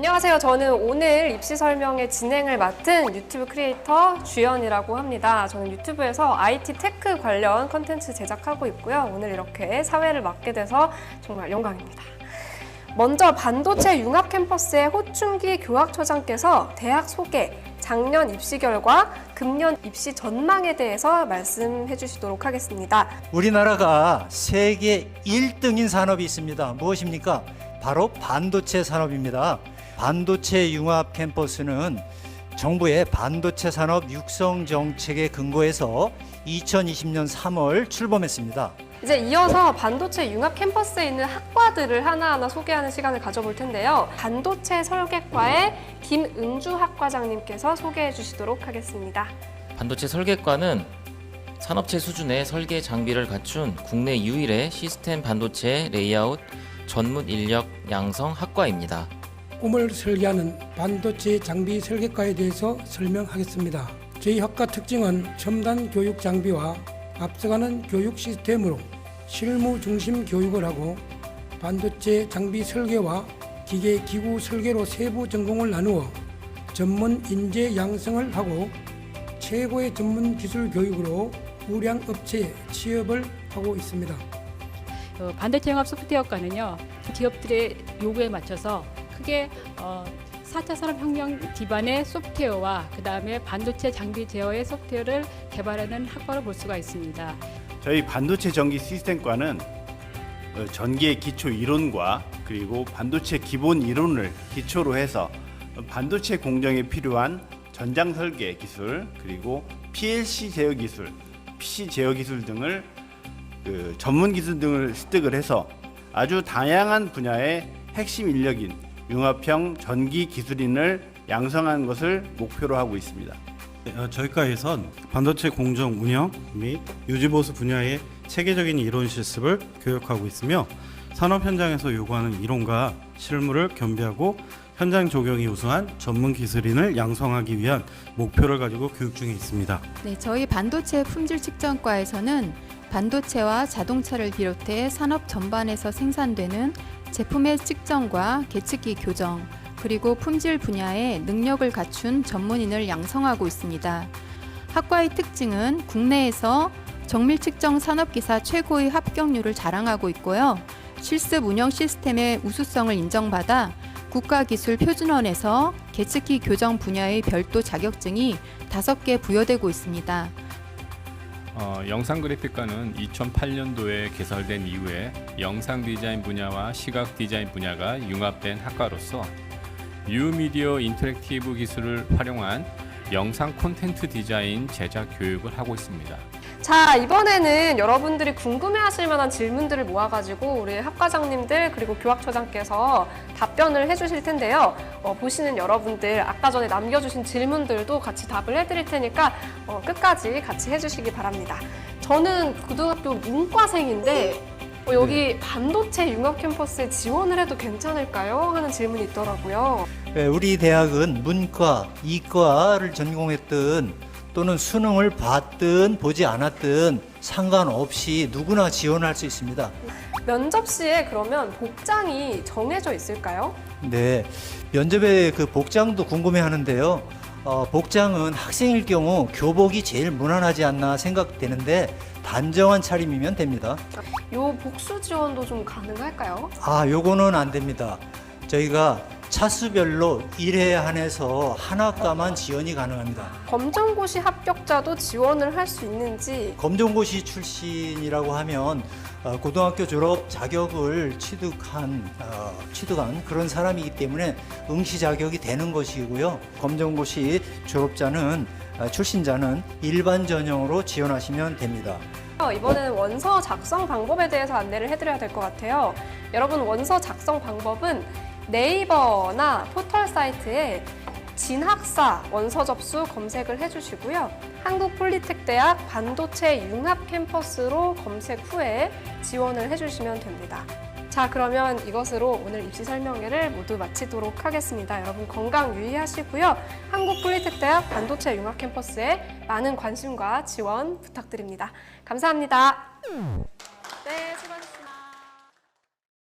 안녕하세요. 저는 오늘 입시 설명의 진행을 맡은 유튜브 크리에이터 주연이라고 합니다. 저는 유튜브에서 IT 테크 관련 컨텐츠 제작하고 있고요. 오늘 이렇게 사회를 맡게 돼서 정말 영광입니다. 먼저 반도체 융합 캠퍼스의 호춘기 교학처장께서 대학 소개, 작년 입시 결과, 금년 입시 전망에 대해서 말씀해 주시도록 하겠습니다. 우리나라가 세계 1등인 산업이 있습니다. 무엇입니까? 바로 반도체 산업입니다. 반도체 융합 캠퍼스는 정부의 반도체 산업 육성 정책에 근거해서 2020년 3월 출범했습니다. 이제 이어서 반도체 융합 캠퍼스에 있는 학과들을 하나하나 소개하는 시간을 가져볼 텐데요. 반도체 설계과의 김은주 학과장님께서 소개해 주시도록 하겠습니다. 반도체 설계과는 산업체 수준의 설계 장비를 갖춘 국내 유일의 시스템 반도체 레이아웃 전문 인력 양성 학과입니다. 꿈을 설계하는 반도체 장비 설계과에 대해서 설명하겠습니다. 저희 학과 특징은 첨단 교육 장비와 앞서가는 교육 시스템으로 실무 중심 교육을 하고 반도체 장비 설계와 기계 기구 설계로 세부 전공을 나누어 전문 인재 양성을 하고 최고의 전문 기술 교육으로 우량 업체에 취업을 하고 있습니다. 어, 반도체 영합 소프트웨어과는요 기업들의 요구에 맞춰서 크게 어, 4차 산업혁명 기반의 소프트웨어와 그 다음에 반도체 장비 제어의 소프트웨어를 개발하는 학과로 볼 수가 있습니다. 저희 반도체 전기 시스템과는 어, 전기의 기초 이론과 그리고 반도체 기본 이론을 기초로 해서 반도체 공정에 필요한 전장 설계 기술 그리고 PLC 제어 기술, PC 제어 기술 등을 그 전문 기술 등을 습득을 해서 아주 다양한 분야의 핵심 인력인 융합형 전기 기술인을 양성하는 것을 목표로 하고 있습니다. 어, 저희 과에선 반도체 공정 운영 및 유지보수 분야의 체계적인 이론 실습을 교육하고 있으며 산업 현장에서 요구하는 이론과 실무를 겸비하고 현장 적용이 우수한 전문 기술인을 양성하기 위한 목표를 가지고 교육 중에 있습니다. 네, 저희 반도체 품질 측정과에서는 반도체와 자동차를 비롯해 산업 전반에서 생산되는 제품의 측정과 계측기 교정, 그리고 품질 분야에 능력을 갖춘 전문인을 양성하고 있습니다. 학과의 특징은 국내에서 정밀 측정 산업기사 최고의 합격률을 자랑하고 있고요. 실습 운영 시스템의 우수성을 인정받아 국가기술표준원에서 계측기 교정 분야의 별도 자격증이 다섯 개 부여되고 있습니다. 어, 영상 그래픽과는 2008년도에 개설된 이후에 영상 디자인 분야와 시각 디자인 분야가 융합된 학과로서 뉴미디어 인터랙티브 기술을 활용한 영상 콘텐츠 디자인 제작 교육을 하고 있습니다. 자, 이번에는 여러분들이 궁금해하실 만한 질문들을 모아가지고 우리 학과장님들 그리고 교학처장께서 답변을 해주실 텐데요. 어, 보시는 여러분들 아까 전에 남겨주신 질문들도 같이 답을 해드릴 테니까 어, 끝까지 같이 해주시기 바랍니다. 저는 고등학교 문과생인데 어, 여기 반도체 융합 캠퍼스에 지원을 해도 괜찮을까요? 하는 질문이 있더라고요. 예, 우리 대학은 문과, 이과를 전공했던 또는 수능을 봤든 보지 않았든 상관없이 누구나 지원할 수 있습니다. 면접 시에 그러면 복장이 정해져 있을까요? 네, 면접의 그 복장도 궁금해 하는데요. 어, 복장은 학생일 경우 교복이 제일 무난하지 않나 생각되는데 단정한 차림이면 됩니다. 요 복수 지원도 좀 가능할까요? 아, 요거는 안 됩니다. 저희가 차수별로 1회 한해서 한 학과만 지원이 가능합니다. 검정고시 합격자도 지원을 할 수 있는지 검정고시 출신이라고 하면 어, 고등학교 졸업 자격을 취득한 어, 취득한 그런 사람이기 때문에 응시 자격이 되는 것이고요. 검정고시 졸업자는 어, 출신자는 일반 전형으로 지원하시면 됩니다. 어, 이번에는 원서 작성 방법에 대해서 안내를 해드려야 될 것 같아요. 여러분 원서 작성 방법은 네이버나 포털 사이트에 진학사 원서 접수 검색을 해주시고요. 한국폴리텍대학 반도체 융합 캠퍼스로 검색 후에 지원을 해주시면 됩니다. 자, 그러면 이것으로 오늘 입시 설명회를 모두 마치도록 하겠습니다. 여러분 건강 유의하시고요. 한국폴리텍대학 반도체 융합 캠퍼스에 많은 관심과 지원 부탁드립니다. 감사합니다.